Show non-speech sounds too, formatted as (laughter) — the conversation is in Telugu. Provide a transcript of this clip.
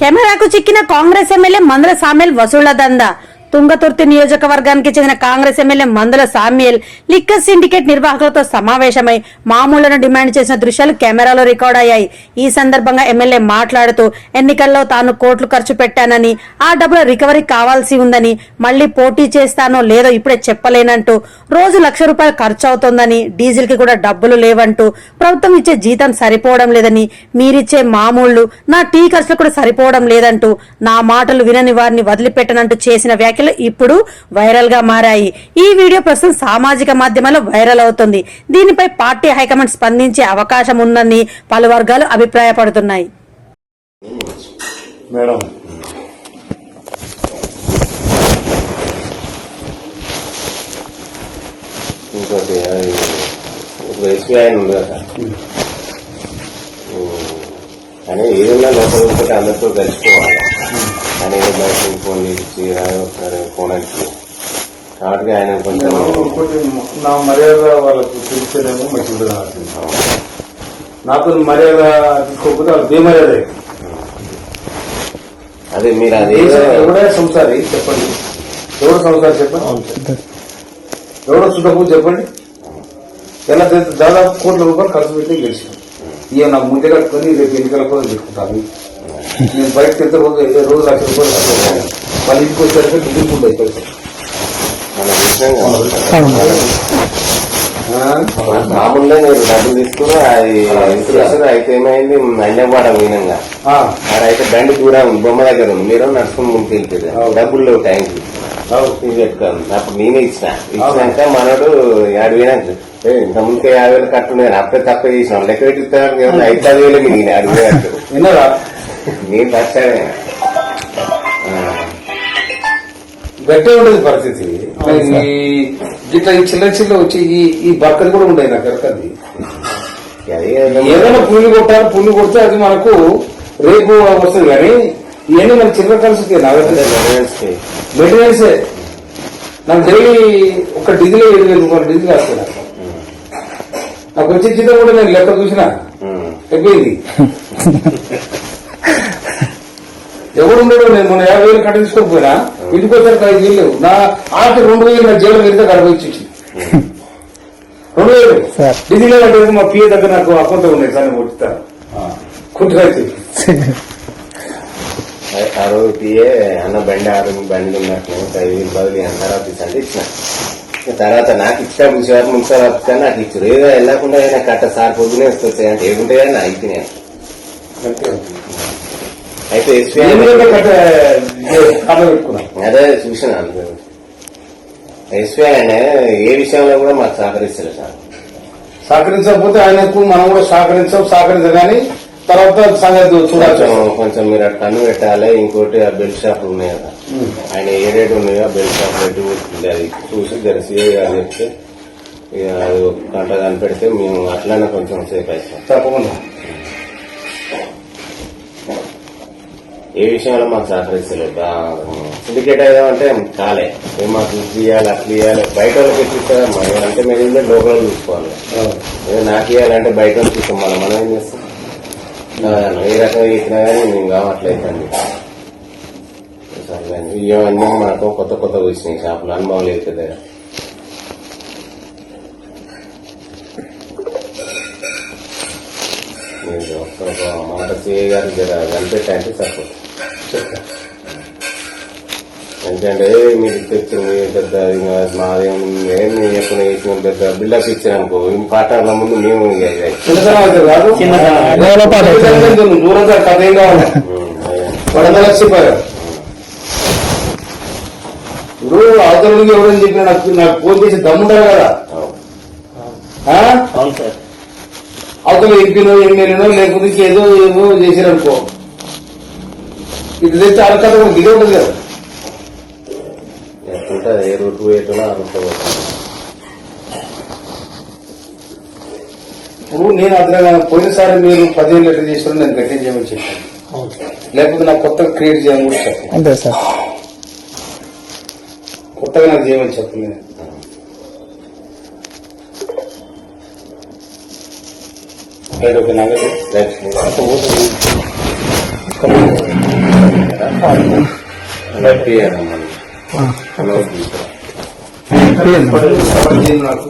కెమెరాకు చిక్కిన కాంగ్రెస్ ఎమ్మెల్యే మందల సామెల్ వసూళ్ళ దందా. తుంగతుర్తి నియోజకవర్గానికి చెందిన Congress MLA Mandula Samuel liquor syndicate నిర్వాహకులతో సమావేశమై మామూలను డిమాండ్ చేసిన దృశ్యాలు కెమెరాలో రికార్డ్ అయ్యాయి. ఈ సందర్భంగా ఎమ్మెల్యే మాట్లాడుతూ ఎన్నికల్లో తాను కోట్లు ఖర్చు పెట్టానని ఆ డబ్బులు రికవరీ కావాల్సి ఉందని మళ్ళీ పోటీ చేస్తానో లేదో ఇప్పుడే చెప్పలేనంటూ రోజు లక్ష రూపాయలు ఖర్చు అవుతోందని డీజిల్కి కూడా డబ్బులు లేవంటూ ప్రభుత్వం ఇచ్చే జీతం సరిపోవడం లేదని మీరిచ్చే మామూళ్ళు నా టీ ఖర్చులు కూడా సరిపోవడం లేదంటూ నా మాటలు వినని వారిని వదిలిపెట్టనంటూ చేసిన వ్యాఖ్యలు ఇప్పుడు వైరల్గా మారాయి. ఈ వీడియో ప్రస్తుతం సామాజిక మాధ్యమాల్లో వైరల్ అవుతుంది. దీనిపై పార్టీ హైకమాండ్ స్పందించే అవకాశం ఉందని పలు వర్గాలు అభిప్రాయపడుతున్నాయి. మేడం. ఇంకోటి అది ఇప్పుడు ఎస్బీఐ ఉంది కదా. ఉమ్, కానీ ఏదైనా లోపల ఉంటే అందరితో కలిసిపోవాలి కానీ ఏదో ఫోన్ ఇచ్చి ఒకసారి ఫోన్ కాబట్టి ఆయన కొంచెం నా మర్యాద వాళ్ళకు తెలిసేదేమో మంచిది నాకు నాకు మర్యాద తీసుకోకపోతే వాళ్ళు బేమర్యాద అదే మీరు అది ఎవడే సంసారి చెప్పండి ఎవడో సంసారి చెప్పండి ఎవడో చుట్టపు చెప్పండి ఎలా దాదాపు కోట్ల రూపాయలు ఖర్చు పెట్టి గెలిచాను ఇక నాకు ముందే కట్టుకొని రేపు ఎన్నికల కోసం పెట్టుకుంటాను నేను బయటకు వెళ్తే రోజు రోజు లక్ష రూపాయలు పెట్టాను. వాళ్ళ ఇంటికి వచ్చేసరికి దిగుకుంటాయి పైసలు? మామూలుగా నేను డబ్బులు తీసుకుని అది ఇన్సూరెన్స్ అయితే ఏమైంది? అన్నవాడ మీనంగా. అయితే బండి దూరం ఉంది బొమ్మ దగ్గర ఉంది. మీరు నడుచుకుని ముందుకు వెళ్తుంది. డబ్బులు లేవు టైంకి అప్పుడు నేనే ఇచ్చిన. ఇచ్చినాక మనోడు యాభై వేలకు "ఏ, ఇంత ముందుకే యాభై వేలు కట్టున్నాను అప్పుడే తక్కువ చేసినాం లెక్క పెట్టిస్తాను ఐదు ఐదు వేలు మిగిలిన అడిగి వేలు (laughs) విన్నారా? నేను పచ్చాడే గట్టే ఉండేది పరిస్థితి. ఇట్లా ఈ చిల్ల చిల్ల వచ్చి ఈ ఈ బక్కలు కూడా ఉండేది నాకు ఎరకది ఏదైనా పుల్లు కొట్టాలి పుల్లు కొడితే అది మనకు రేపు వస్తుంది కానీ ఇవన్నీ మన చిల్లర కలిసి మెయింటెనెన్స్ నాకు డైలీ ఒక డిజిల్ ఏడు వేల రూపాయలు డిజిల్ వస్తుంది నాకు. నాకు వచ్చే జీతం కూడా నేను లెక్క చూసిన. అయిపోయింది. (laughs) ఎవడు ఉండడు నేను మొన్న యాభై వేలు కట్ట తీసుకొని పోయినా ఇంటికి వచ్చారు ఐదు వేలు లేవు. నా ఆట రెండు వేలు నా జైలు వెళ్తే గడప ఇచ్చి రెండు వేలు. డిజిల్ అంటే మా పిఏ దగ్గర నాకు అకౌంట్ ఉన్నాయి సార్ నేను కొట్టుతాను కుట్టుకైతే ఆ రోజు పిఏ అన్న బండి ఆరు బండి ఉన్నట్టు ఒక ఐదు వేలు బదులు అని తర్వాత ఇచ్చి ఇచ్చిన తర్వాత నాకు ఇచ్చిన మున్సిపల్ మున్సిపల్ ఆఫీసర్ నాకు ఇచ్చారు ఏదో వెళ్ళకుండా అయినా కట్ట సార్ పొద్దునే వస్తాయి అంటే ఏముంటాయని నా అయిపోయినాయి. అయితే ఎస్బీఐ అదే చూసిన ఎస్బీఐ అనే ఏ విషయంలో కూడా మాకు సహకరిస్తారు సార్. సహకరించకపోతే ఆయనకు మనం కూడా సహకరించాం సహకరించగాని తర్వాత సంగతి చూడాలి కొంచెం మీరు అటు కన్ను పెట్టాలి ఇంకోటి ఆ బెల్ట్ షాపులు ఉన్నాయి కదా. ఆయన ఏ రేటు ఉన్నాయో ఆ బెల్ట్ షాప్ రేటు అది చూసి తెలిసి అది చెప్తే అది గంట కనిపెడితే మేము అట్లనే కొంచెం సేపు అవుతాం తప్పకుండా. ఏ విషయంలో మాకు సహకరిస్తలేదు సిండికేట్ అయ్యామంటే కాలే. ఏం మాకు ఇది చేయాలి అట్లా చేయాలి బయట వాళ్ళకి ఎట్లిస్తారమ్మా అంటే మేము లోకల్ చూసుకోవాలి. ఏదో నాకు ఇవ్వాలంటే బయట వాళ్ళకి ఇస్తాం మనం మనం ఏం చేస్తాం? ఏ రకంగా ఇచ్చినా కానీ మేము కావట్లేదండి సర్లేండి ఇవన్నీ మనకు కొత్త కొత్త వచ్చినాయి. షాపులు అనుభవం లేదు కదా. మీరు ఒక్క ఒక మాట సిఏ గారు జర కనిపెట్టంటే సరిపోతుంది ఎందుకంటే మీరు తెచ్చు మీరు పెద్ద మాదేం ఏం చెప్పిన వేసిన పెద్ద బిల్డప్ ఇచ్చారు అనుకో ముందు మేము దూరంగా కథ ఏం కావాలి ఇప్పుడు అవతల ఎవరని చెప్పిన నాకు నాకు ఫోన్ చేసి దమ్ముంటారు కదా అవును. ఆ? అవతల ఎంపీనో ఎమ్మెల్యేనో లేకపోతే ఏదో ఏదో చేశారనుకో. ఇది తెచ్చి అరకథ కూడా దిగే ఉంటుంది కదా. ఎట్లుంటే ఏ రూట్ పోయేటో ఆ రూట్ పోతాం ఇప్పుడు నేను అతను పోయినసారి మీరు పదిహేను లీటర్ చేసిన నేను గట్టిగా చేయమని చెప్పాను. లేకపోతే నాకు కొత్తగా క్రియేట్ చేయమని కూడా చెప్పాను అంతే సార్. కొత్తగా నాకు చేయమని చెప్పలేదు. Right okay Nagar right. Come on. అలా క్లియర్ అమ్మా. అలా తీసుకురా. చెప్పండి నాకు